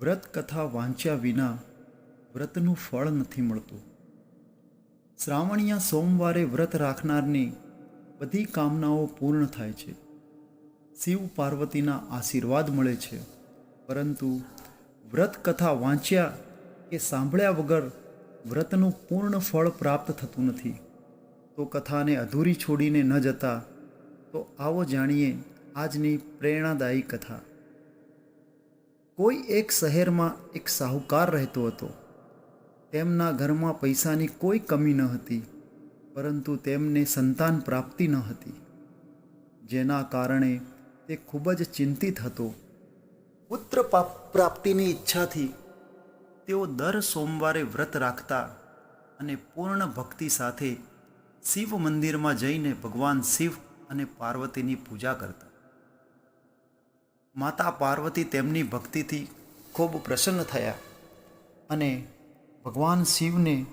વ્રત કથા વાંચ્યા વિના વ્રતનું ફળ નથી મળતું. શ્રાવણીયા સોમવારે વ્રત રાખનારની બધી કામનાઓ પૂર્ણ થાય છે. શિવ પાર્વતીના આશીર્વાદ મળે છે. પરંતુ વ્રત કથા વાંચ્યા કે સાંભળ્યા વગર વ્રતનું પૂર્ણ ફળ પ્રાપ્ત થતું નથી. તો કથાને અધૂરી છોડીને ન જતા, તો આવો જાણીએ આજની પ્રેરણાદાયી કથા. કોઈ એક શહેરમાં એક સાહુકાર રહેતો હતો. તેમના ઘરમાં પૈસાની કોઈ કમી ન હતી, પરંતુ તેમને સંતાન પ્રાપ્તિ ન હતી. જેના કારણે તે ખૂબ જ ચિંતિત હતો. પુત્ર પ્રાપ્તિની ઈચ્છાથી તેઓ દર સોમવારે વ્રત રાખતા અને પૂર્ણ ભક્તિ સાથે શિવ મંદિરમાં જઈને ભગવાન શિવ અને પાર્વતીની પૂજા કરતા. માતા પાર્વતી તેમની ભક્તિથી ખૂબ પ્રસન્ન થયા અને ભગવાન શિવને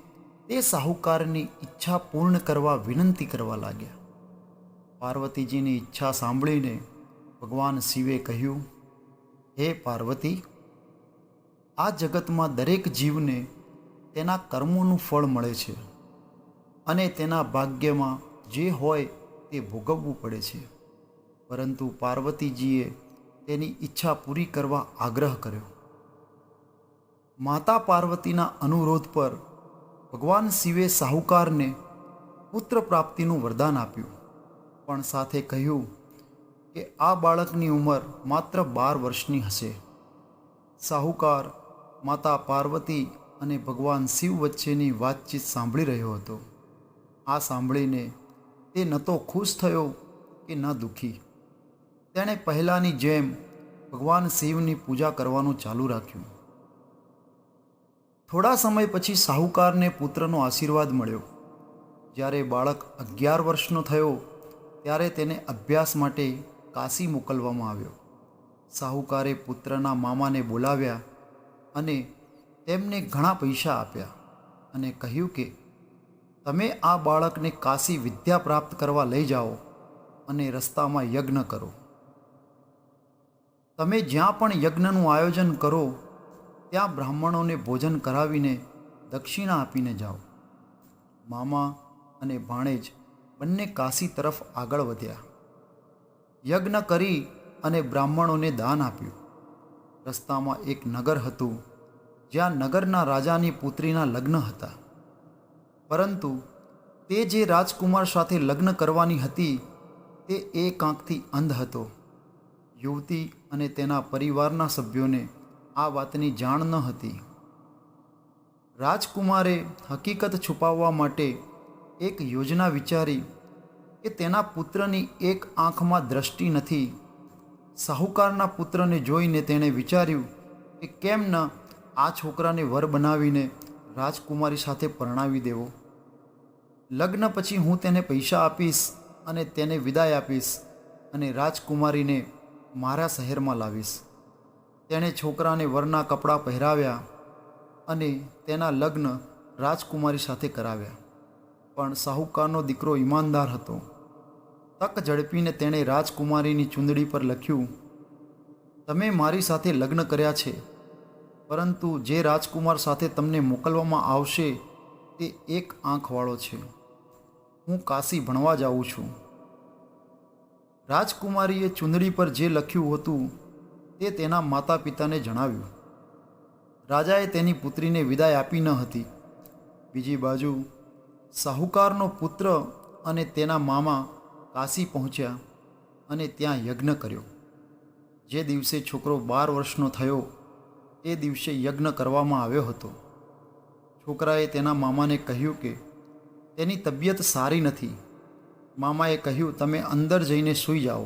તે સાહુકારની ઈચ્છા પૂર્ણ કરવા વિનંતી કરવા લાગ્યા. પાર્વતીજીની ઈચ્છા સાંભળીને ભગવાન શિવે કહ્યું, હે પાર્વતી, આ જગતમાં દરેક જીવને તેના કર્મોનું ફળ મળે છે અને તેના ભાગ્યમાં જે હોય તે ભોગવવું પડે છે. પરંતુ પાર્વતીજીએ તેની ઈચ્છા પૂરી કરવા આગ્રહ કર્યો. માતા પાર્વતીના અનુરોધ પર ભગવાન શિવે સાહુકારને પુત્ર પ્રાપ્તિનું વરદાન આપ્યું. પણ સાથે કહ્યું કે આ બાળકની ઉંમર માત્ર બાર વર્ષની હશે. સાહુકાર, માતા પાર્વતી અને ભગવાન શિવ વચ્ચેની વાતચીત સાંભળી રહ્યો હતો. આ સાંભળીને તે ન તો ખુશ થયો કે ન દુઃખી. તેણે પહેલાંની જેમ ભગવાન શિવની પૂજા કરવાનું ચાલુ રાખ્યું. થોડા સમય પછી સાહુકારને પુત્રનો આશીર્વાદ મળ્યો. જ્યારે બાળક અગિયાર વર્ષનો થયો, ત્યારે તેને અભ્યાસ માટે કાશી મોકલવામાં આવ્યો. સાહુકારે પુત્રના મામાને બોલાવ્યા અને તેમને ઘણા પૈસા આપ્યા અને કહ્યું કે, તમે આ બાળકને કાશી વિદ્યા પ્રાપ્ત કરવા લઈ જાઓ અને રસ્તામાં યજ્ઞ કરો. તમે જ્યાં પણ યજ્ઞનું આયોજન કરો, ત્યાં બ્રાહ્મણોને ભોજન કરાવીને દક્ષિણા આપીને જાઓ. મામા અને ભાણેજ બંને કાશી તરફ આગળ વધ્યા. યજ્ઞ કરી અને બ્રાહ્મણોને દાન આપ્યું. રસ્તામાં એક નગર હતું, જ્યાં નગરના રાજાની પુત્રીના લગ્ન હતા. પરંતુ તે જે રાજકુમાર સાથે લગ્ન કરવાની હતી, તે એક આંખથી અંધ હતો. યુવતી અને તેના પરિવારના સભ્યોને આ વાતની જાણ ન હતી. રાજકુમારે હકીકત છુપાવવા માટે એક યોજના વિચારી કે તેના પુત્રની એક આંખમાં દ્રષ્ટિ નથી. સાહુકારના પુત્રને જોઈને તેણે વિચાર્યું કે કેમ ન આ છોકરાને વર બનાવીને રાજકુમારી સાથે પરણાવી દેવો. લગ્ન પછી હું તેને પૈસા આપીશ અને તેને વિદાય આપીશ અને રાજકુમારીને મારા શહેરમાં લાવીશ. તેણે છોકરાને વરના કપડાં પહેરાવ્યા અને તેના લગ્ન રાજકુમારી સાથે કરાવ્યા. પણ સાહુકારનો દીકરો ઈમાનદાર હતો. તક ઝડપીને તેણે રાજકુમારીની ચૂંદડી પર લખ્યું, તમે મારી સાથે લગ્ન કર્યા છે, પરંતુ જે રાજકુમાર સાથે તમને મોકલવામાં આવશે તે એક આંખવાળો છે. હું કાશી ભણવા જાઉં છું. રાજકુમારીએ ચુંદડી પર જે લખ્યું હતું તે તેના માતા પિતાને જણાવ્યું. રાજાએ તેની પુત્રીને વિદાય આપી ન હતી. બીજી બાજુ, સાહુકારનો પુત્ર અને તેના મામા કાશી પહોંચ્યા અને ત્યાં યજ્ઞ કર્યો. જે દિવસે છોકરો બાર વર્ષનો થયો એ દિવસે યજ્ઞ કરવામાં આવ્યો હતો. છોકરાએ તેના મામાને કહ્યું કે, તેની તબિયત સારી નથી. મામાએ કહ્યું, તમે અંદર જઈને સૂઈ જાઓ.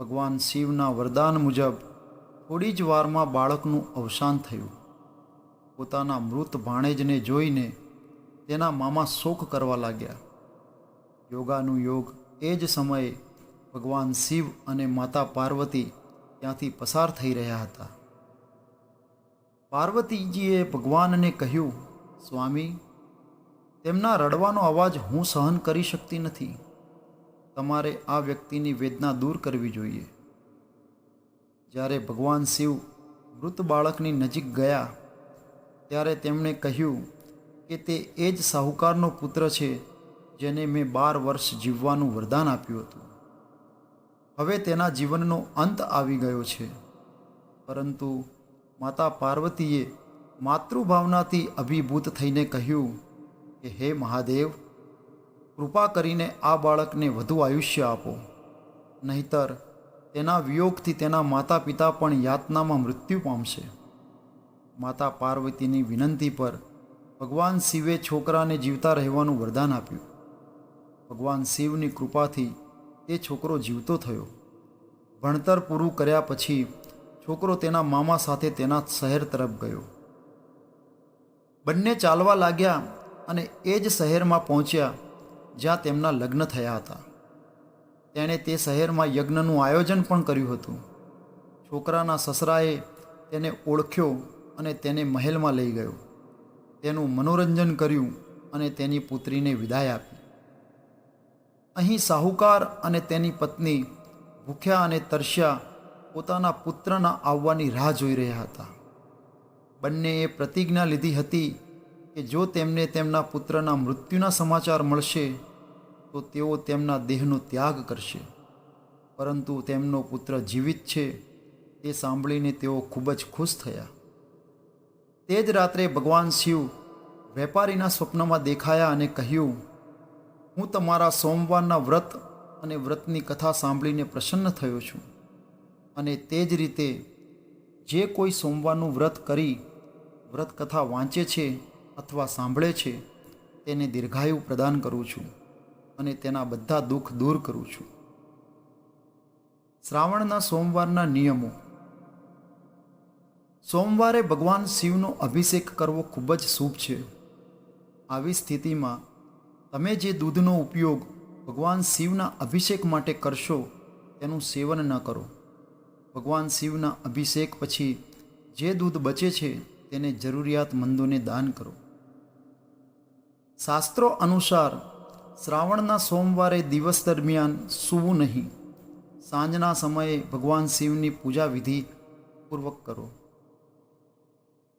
ભગવાન શિવના વરદાન મુજબ થોડી જ વારમાં બાળકનું અવસાન થયું. પોતાના મૃત ભાણેજને જોઈને તેના મામા શોક કરવા લાગ્યા. યોગાનું યોગ એ જ સમયે ભગવાન શિવ અને માતા પાર્વતી ત્યાંથી પસાર થઈ રહ્યા હતા. પાર્વતીજીએ ભગવાનને કહ્યું, સ્વામી તેમના રડવાનો અવાજ હું સહન કરી શકતી નથી. તમારે આ વ્યક્તિની વેદના દૂર કરવી જોઈએ. જ્યારે ભગવાન શિવ મૃત બાળકની નજીક ગયા, ત્યારે તેમણે કહ્યું કે તે એ જ સાહુકારનો પુત્ર છે, જેને મેં બાર વર્ષ જીવવાનું વરદાન આપ્યું હતું. હવે તેના જીવનનો અંત આવી ગયો છે. પરંતુ માતા પાર્વતીએ માતૃભાવનાથી અભિભૂત થઈને કહ્યું કે હે મહાદેવ, કૃપા કરીને આ બાળકને વધુ આયુષ્ય આપો. નહીતર તેના વિયોગથી તેના માતા પિતા પણ યાતનામાં મૃત્યુ પામશે. માતા પાર્વતીની વિનંતી પર ભગવાન શિવે છોકરાને જીવતા રહેવાનું વરદાન આપ્યું. ભગવાન શિવની કૃપાથી તે છોકરો જીવતો થયો. ભણતર પૂરું કર્યા પછી છોકરો તેના મામા સાથે તેના શહેર તરફ ગયો. બંને ચાલવા લાગ્યા અને એ જ શહેરમાં પહોંચ્યા જ્યાં તેમના લગ્ન થયા હતા. તેણે તે શહેરમાં યજ્ઞનું આયોજન પણ કર્યું હતું. છોકરાના સસરાએ તેને ઓળખ્યો અને તેને મહેલમાં લઈ ગયો. તેનું મનોરંજન કર્યું અને તેની પુત્રીને વિદાય આપી. અહીં સાહુકાર અને તેની પત્ની ભૂખ્યા અને તરસ્યા પોતાના પુત્રના આવવાની રાહ જોઈ રહ્યા હતા. બંનેએ પ્રતિજ્ઞા લીધી હતી કે જો તેમને તેમના પુત્રના મૃત્યુના સમાચાર મળશે, તો તેઓ તેમના દેહનો ત્યાગ કરશે. પરંતુ તેમનો પુત્ર જીવિત છે, તે સાંભળીને તેઓ ખૂબ જ ખુશ થયા. તે જ રાત્રે ભગવાન શિવ વેપારીના સ્વપ્નમાં દેખાયા અને કહ્યું, હું તમારા સોમવારના વ્રત અને વ્રતની કથા સાંભળીને પ્રસન્ન થયો છું. અને તે જ રીતે, જે કોઈ સોમવારનું વ્રત કરી વ્રત કથા વાંચે છે અથવા સાંભળે છે, તેને દીર્ઘાયુ પ્રદાન કરું છું અને તેના બધા દુઃખ દૂર કરું છું. શ્રાવણના સોમવારના નિયમો. સોમવારે ભગવાન શિવનો અભિષેક કરવો ખૂબ જ શુભ છે. આવી સ્થિતિમાં તમે જે દૂધનો ઉપયોગ ભગવાન શિવના અભિષેક માટે કરશો, તેનું સેવન ન કરો. ભગવાન શિવના અભિષેક પછી જે દૂધ બચે છે, તેને જરૂરિયાતમંદોને દાન કરો. શાસ્ત્રો અનુસાર શ્રાવણના સોમવારે દિવસ દરમિયાન સૂવું નહીં. સાંજના સમયે ભગવાન શિવની પૂજા વિધિ પૂર્વક કરો.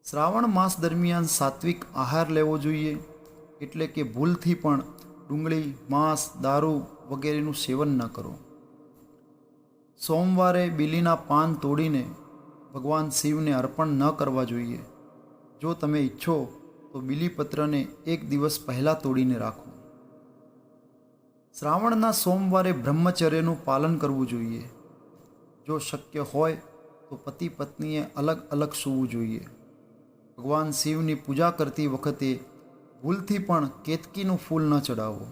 શ્રાવણ માસ દરમિયાન સાત્વિક આહાર લેવો જોઈએ, એટલે કે ભૂલથી પણ ડુંગળી, માંસ, દારૂ વગેરેનું સેવન ન કરો. સોમવારે બીલીના પાન તોડીને ભગવાન શિવને અર્પણ ન કરવા જોઈએ. જો તમે ઈચ્છો તો બીલીપત્રને એક દિવસ પહેલાં તોડીને રાખો. શ્રાવણના સોમવારે બ્રહ્મચર્યનું પાલન કરવું જોઈએ. જો શક્ય હોય, તો પતિ પત્નીએ અલગ અલગ સૂવું જોઈએ. ભગવાન શિવની પૂજા કરતી વખતે ભૂલથી પણ કેતકીનું ફૂલ ન ચડાવો.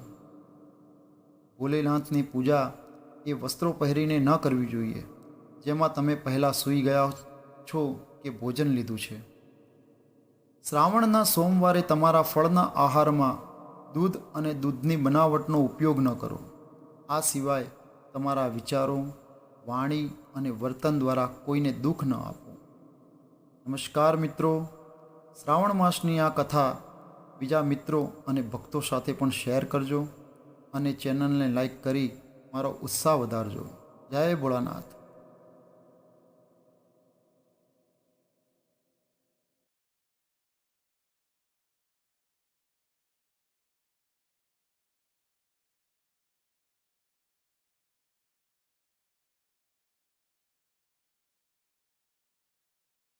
ભોલેનાથની પૂજા એ વસ્ત્રો પહેરીને ન કરવી જોઈએ. જેમાં તમે પહેલાં સૂઈ ગયા છો કે ભોજન લીધું છે. શ્રાવણના સોમવારે તમારા ફળના આહારમાં દૂધ અને દૂધની બનાવટનો ઉપયોગ ન કરો. આ સિવાય તમારા વિચારો, વાણી અને વર્તન દ્વારા કોઈને દુઃખ ન આપો. નમસ્કાર મિત્રો. શ્રાવણ માસની આ કથા બીજા મિત્રો અને ભક્તો સાથે પણ શેર કરજો અને ચેનલને લાઈક કરી મારો ઉત્સાહ વધારજો. જય ભોળાનાથ.